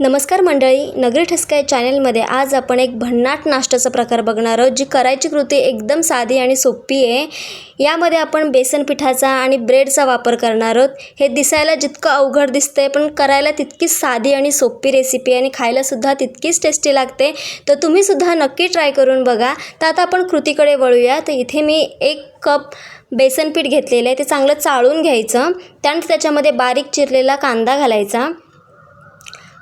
नमस्कार मंडळी नगरी ठसकाय चॅनेलमध्ये आज आपण एक भन्नाट नाश्त्याचा प्रकार बघणार आहोत जी करायची कृती एकदम साधी आणि सोपी आहे. यामध्ये आपण बेसन पिठाचा आणि ब्रेडचा वापर करणार आहोत. हे दिसायला जितकं अवघड दिसतं आहे पण करायला तितकीच साधी आणि सोपी रेसिपी आहे आणि खायलासुद्धा तितकीच टेस्टी लागते. तर तुम्हीसुद्धा नक्की ट्राय करून बघा. तर आता आपण कृतीकडे वळूया. तर इथे मी एक कप बेसन पीठ घेतलेलं आहे. ते चांगलं चाळून घ्यायचं. त्यानंतर त्याच्यामध्ये बारीक चिरलेला कांदा घालायचा.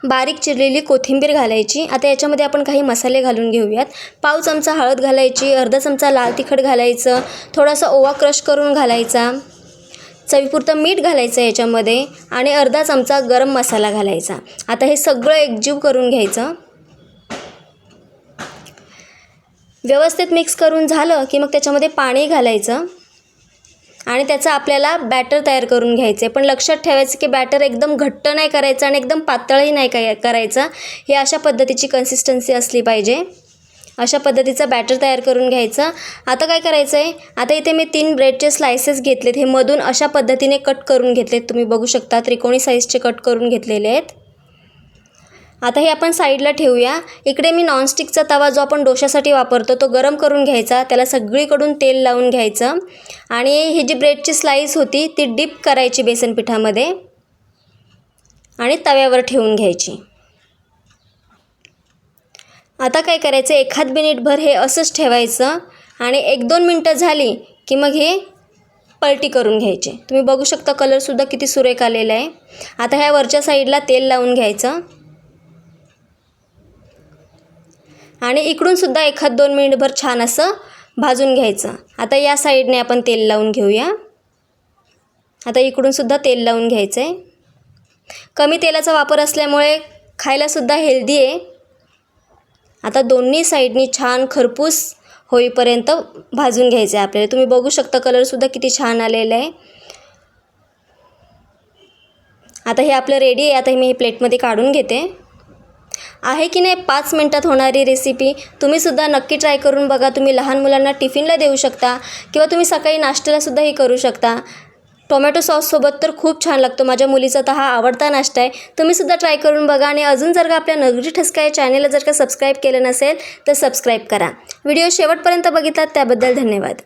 बारीक चिरलेली कोथिंबीर घालायची. आता याच्यामध्ये आपण काही मसाले घालून घेऊयात. पाव चमचा हळद घालायची अर्धा चमचा लाल तिखट घालायचं थोडासा ओवा क्रश करून घालायचा चवीपुरतं मीठ घालायचं याच्यामध्ये आणि अर्धा चमचा गरम मसाला घालायचा. आता हे सगळं एकजीव करून घ्यायचं. व्यवस्थित मिक्स करून झालं की मग त्याच्यामध्ये पाणी घालायचं. आणि त्याचं आपल्याला बॅटर तयार करून घ्यायचं आहे पण लक्षात ठेवायचं की बॅटर एकदम घट्ट नाही करायचं आणि एकदम पातळही नाही काय करायचं. हे अशा पद्धतीची कन्सिस्टन्सी असली पाहिजे. अशा पद्धतीचा बॅटर तयार करून घ्यायचं. आता काय करायचं आहे आता इथे मी तीन ब्रेडचे स्लायसेस घेतलेत. हे मधून अशा पद्धतीने कट करून घेतलेत. तुम्ही बघू शकता त्रिकोणी साईजचे कट करून घेतलेले आहेत. आता हे आपण साईडला ठेवूया. इकडे मी नॉनस्टिकचा तवा जो आपण डोशासाठी वापरतो तो गरम करून घ्यायचा. त्याला सगळीकडून तेल लावून घ्यायचं. आणि ही जी ब्रेडची स्लाईस होती ती डिप करायची बेसन पिठामध्ये आणि तव्यावर ठेवून घ्यायची. आता काय करायचं एखाद मिनिटभर हे असंच ठेवायचं. आणि एक दोन मिनटं झाली की मग हे पलटी करून घ्यायचे. तुम्ही बघू शकता कलरसुद्धा किती सुरेख आलेला आहे. आता ह्या वरच्या साईडला तेल लावून घ्यायचं. आणि इकडूनसुद्धा एखाद दोन मिनिटभर छान असं भाजून घ्यायचं. आता या साईडने आपण तेल लावून घेऊया. आता इकडूनसुद्धा तेल लावून घ्यायचं आहे कमी तेलाचा वापर असल्यामुळे खायलासुद्धा हेल्दी आहे. आता दोन्ही साईडनी छान खरपूस होईपर्यंत भाजून घ्यायचं आहे आपल्याला. तुम्ही बघू शकता कलरसुद्धा किती छान आलेला आहे. आता हे आपलं रेडी आहे. आता मी हे प्लेटमध्ये काढून घेते. आहे की नाही पाच मिनटात होणारी रेसिपी तुम्हीसुद्धा नक्की ट्राय करून बघा. तुम्ही लहान मुलांना टिफिनला देऊ शकता किंवा तुम्ही सकाळी नाश्त्यालासुद्धा हे करू शकता. टोमॅटो सॉससोबत तर खूप छान लागतो. माझ्या मुलीचा तर हा आवडता नाश्ता आहे. तुम्हीसुद्धा ट्राय करून बघा आणि अजून जर का आपल्या नगरी ठसका या चॅनेलला जर का सबस्क्राईब केलं नसेल तर सबस्क्राईब करा. व्हिडिओ शेवटपर्यंत बघितलात त्याबद्दल धन्यवाद.